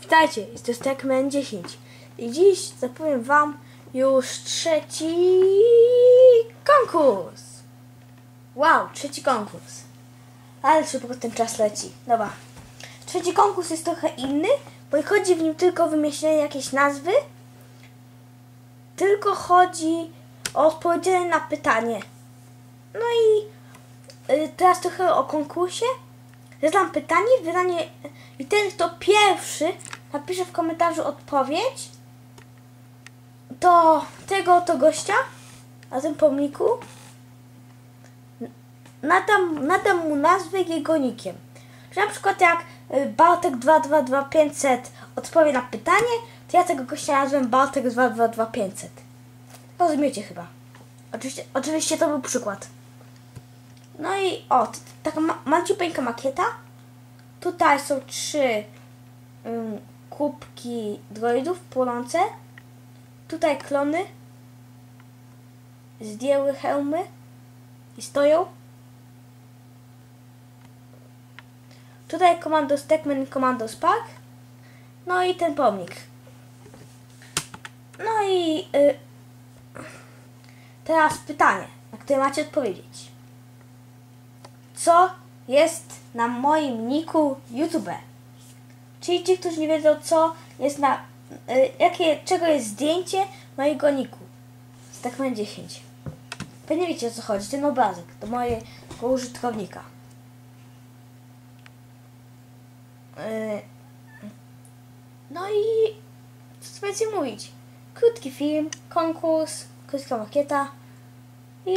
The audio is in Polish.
Witajcie, jest to Stackman 10 i dziś zapowiem wam już trzeci konkurs. Wow, trzeci konkurs. Ale szybko ten czas leci. Dobra. Trzeci konkurs jest trochę inny, bo chodzi w nim tylko o wymyślenie jakiejś nazwy, tylko chodzi o odpowiedzenie na pytanie. No i y, teraz trochę o konkursie. Zadam pytanie, wydanie i ten, kto pierwszy napisze w komentarzu odpowiedź do tego oto gościa na tym pomniku nadam, nadam mu nazwę jego nikiem. Że na przykład jak y, Bartek 222500 odpowie na pytanie, to ja tego gościa nazwę Bartek 222500. Rozumiecie chyba. Oczywiście, oczywiście to był przykład. No i o, taka ma- maciupeńka makieta. Tutaj są trzy ym, kubki droidów płonące. Tutaj klony zdjęły hełmy i stoją. Tutaj komando Stekman i komando Spark. No i ten pomnik. No i y, teraz pytanie, na które macie odpowiedzieć co jest na moim niku YouTube. Czyli ci, którzy nie wiedzą, co jest na. Y, jakie, czego jest zdjęcie mojego niku. Stackman 10. Pewnie wiecie o co chodzi. Ten obrazek do mojego użytkownika. Y, no i co więcej mówić. Krótki film, konkurs, krótka makieta i